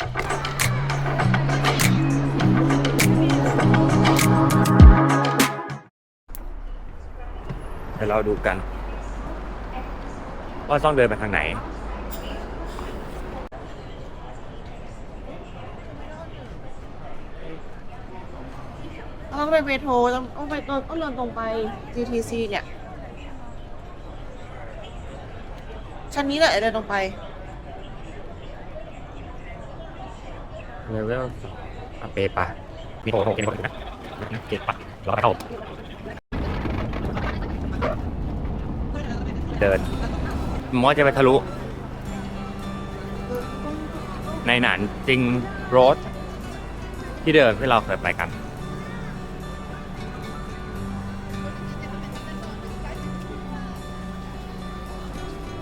เดี๋ยวเราดูกัน ว่าต้องเดินไปทางไหน ต้องไปเมโทรต้องต้องไปต้องต้องเดินตรงไป GTC เนี่ยชั้นนี้แหละเดินตรงไป เลเวลสองอะเปปะมีโอ้โหเกณฑ์คนนะเกณฑ์ปะรอเข้าเดินมอจะไปทะลุ ในหนานจริงโรดที่เดิมที่เราเคยไปกัน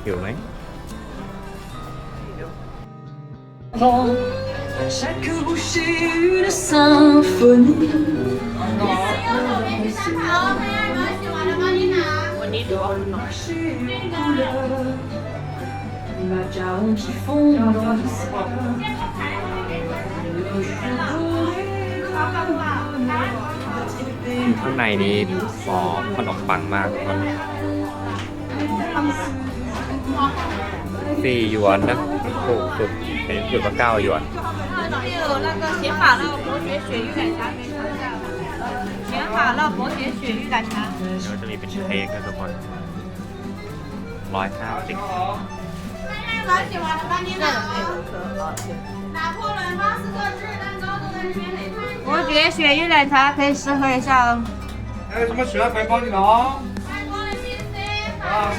อยู่ไหม Chaque bouchée de symphonie วันนี้ดูเอาหน่อย marcher aux couleurs Les macarons qui font dans l'histoire Le jeu doré ข้างในนี้หอขนมปังมากสี่หยวนนะถูกสุดเห็นสุดว่าเก้าหยวน 还有那个显马乐伯爵雪域奶茶，可以看一下。伯爵雪域奶茶。然后这里边黑跟来，看这个。大家老喜欢的班尼龙。拿破仑巴士，伯爵雪域奶茶可以试喝一下哦。还有什么喜欢的班尼龙？啊，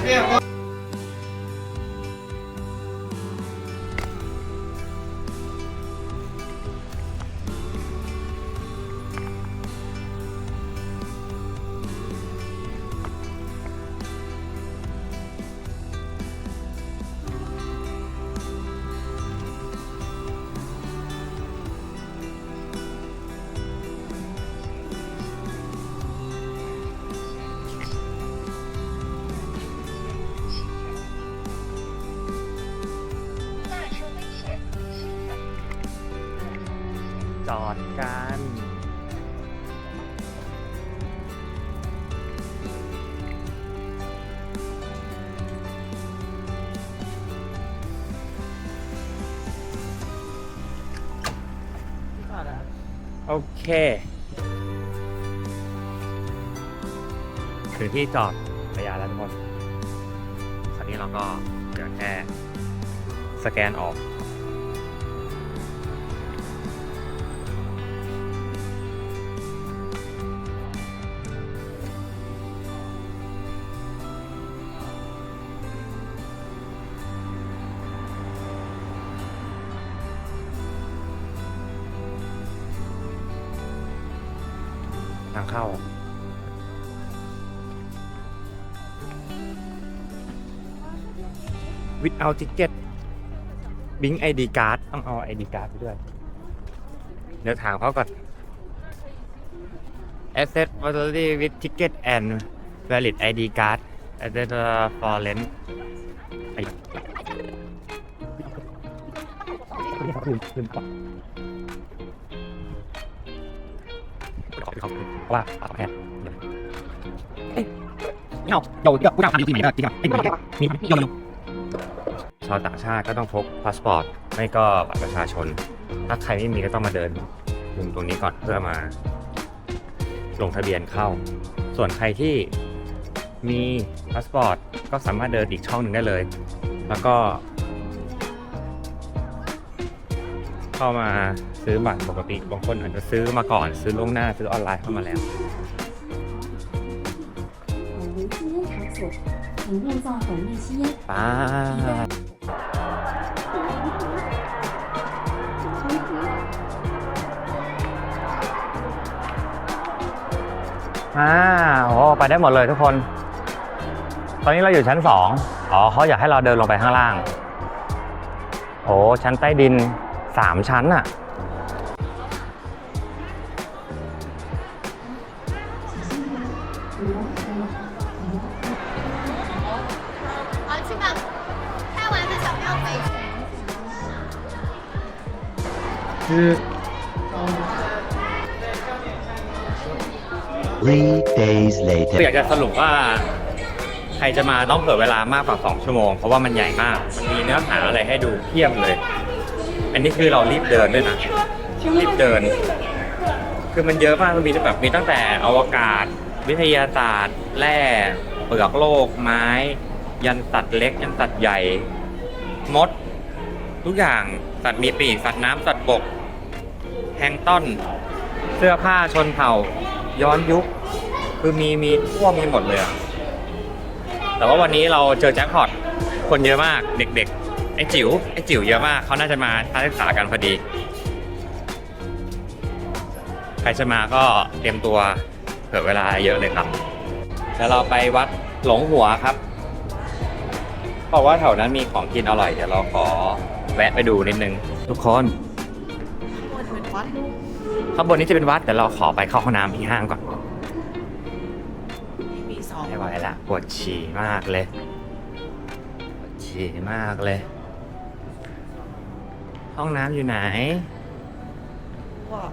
อดกันโอเคถึงที่จอดพยาแล้วทุกคน คราวนี้เราก็เดี๋ยวแค่สแกนออก ทางเข้า without ticket บิง ID card ต้องเอา ID card ไปด้วย เดี๋ยวถามเขาก่อน Access facility with ticket and valid ID card at the for rent ลืมลืม เขาเพราะว่าปากแพ้เงาเดี๋ยวเดี๋ยวกูจะทำอยู่ที่ไหนก็จริงๆเป็นไปได้มีเย่โยวชาวต่างชาติก็ต้องพกพาสปอร์ต ไม่ก็บัตรประชาชน ถ้าใครไม่มีก็ต้องมาเดินถึงตรงนี้ก่อนเพื่อมา ลงทะเบียนเข้า ส่วนใครที่มีพาสปอร์ตก็สามารถเดินอีกช่องหนึ่งได้เลย แล้วก็ เข้ามา ซื้อบัตรปกติบางคนอาจจะซื้อมาก่อนซื้อล่วงหน้าซื้อออนไลน์เข้ามาแล้ว 为吸烟场所，请面罩本地吸烟。 ป้าอ่าโอ้ไปได้หมดเลยทุกคน ตอนนี้เราอยู่ชั้นสองอ๋อเขาอยากให้เราเดินลงไปข้างล่าง โอ้ชั้นใต้ดินสามชั้นอะ คือ Three days later. อยากจะสรุปว่า ใครจะมาต้องเผื่อเวลามากกว่า 2 ชั่วโมง เพราะว่ามันใหญ่มากมันมีเนื้อหาอะไรให้ดูเพียบเลย อันนี้คือเรารีบเดินด้วยนะรีบเดิน คือมันเยอะมากมันมีแบบมีตั้งแต่อวกาศ วิทยาศาสตร์แร่เปลือกโลกไม้ ยันสัตว์เล็ก ยันสัตว์ใหญ่ มด ทุกอย่างสัตว์มีปีกสัตว์น้ำสัตว์บกแฮงต้น เสื้อผ้าชนเผ่า ย้อนยุค คือมีมีทั่วมีหมดเลยอะแต่ว่าวันนี้เราเจอแจ็คพอตคนเยอะมากเด็กๆไอ้จิ๋วไอ้จิ๋วเยอะมากเขาน่าจะมาทัศนศึกษากันพอดี ใครจะมาก็เตรียมตัวเผื่อเวลาเยอะเลยครับเดี๋ยวเราไปวัดหลงหัวครับบอกว่าแถวนั้นมีของกินอร่อยเดี๋ยวเราขอ แวะไปดูนิดนึง ทุกคนเป็นวัดข้างบนนี้จะเป็นวัดเดี๋ยวเราขอไปเข้าห้องน้ำที่ห้างก่อนมีสองไม่ไหวละปวดฉี่มากเลยปวดฉี่มากเลย ห้องน้ำอยู่ไหนว่า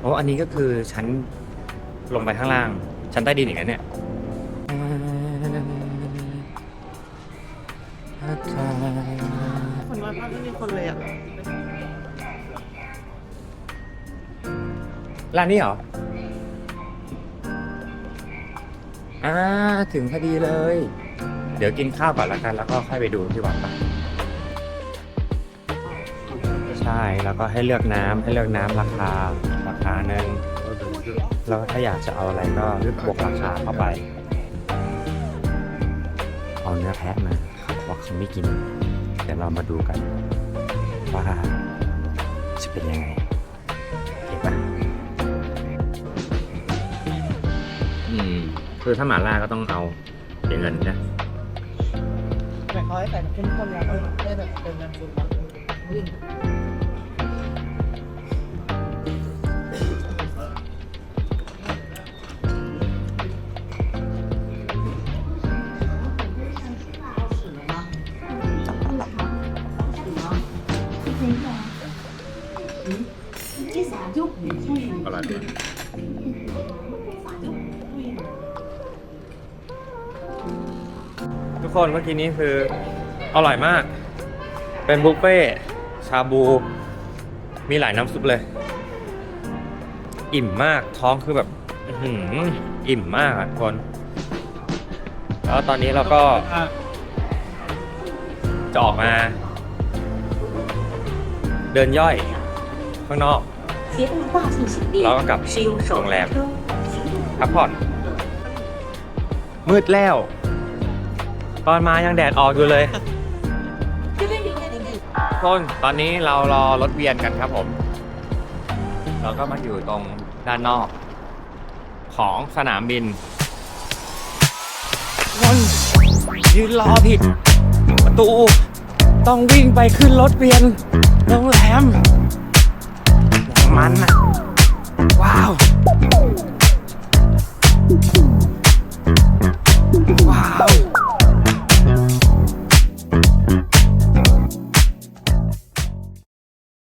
โอ้อันนี้ก็คือชั้นลงไปข้างล่าง ชั้นใต้ดินอย่างนั้นเนี่ย เลยอะ ร้านนี้เหรอ อ่า ถึงพอดีเลย เดี๋ยวกินข้าวก่อนล้วกัน แล้วก็ค่อยไปดูที่วัดปะใช่ แล้วก็ให้เลือกน้ำให้เลือกน้ำราคา ราคาหนึ่งแล้วถ้าอยากจะเอาอะไรก็บวกราคาเข้าไป เอาเนื้อแพะมาเขาบอกว่าเขาไม่กิน เดี๋ยวเรามาดูกัน ว่าจะเป็นยังไงเก็บปะอืม คือถ้าหมาล่าก็ต้องเอาเสียเงินนะแต่เขาให้ใส่เข้มข้นแล้วก็ได้แบบเป็นน้ำซุปวิ่ง ทุกคนเมื่อกี้นี้คืออร่อยมาก เป็นบุฟเฟ่ชาบู มีหลายน้ำซุปเลย อิ่มมากท้องคือแบบอิ่มมากอะทุกคน แล้วตอนนี้เราก็จะออกมา เดินย่อยข้างนอก 携带大型行李 แล้วก็กลับ 是用手 โรงแรม 推车行李 พักผ่อน มืดแล้ว ตอนมายังแดดออกอยู่เลยต้นตอนนี้เรารอรถเวียนกันครับผม เราก็มาอยู่ตรงด้านนอก ของสนามบินคนยืนรอผิด ประตู ต้องวิ่งไปขึ้นรถเวียนโรงแรม มันอะว้าว ว้าว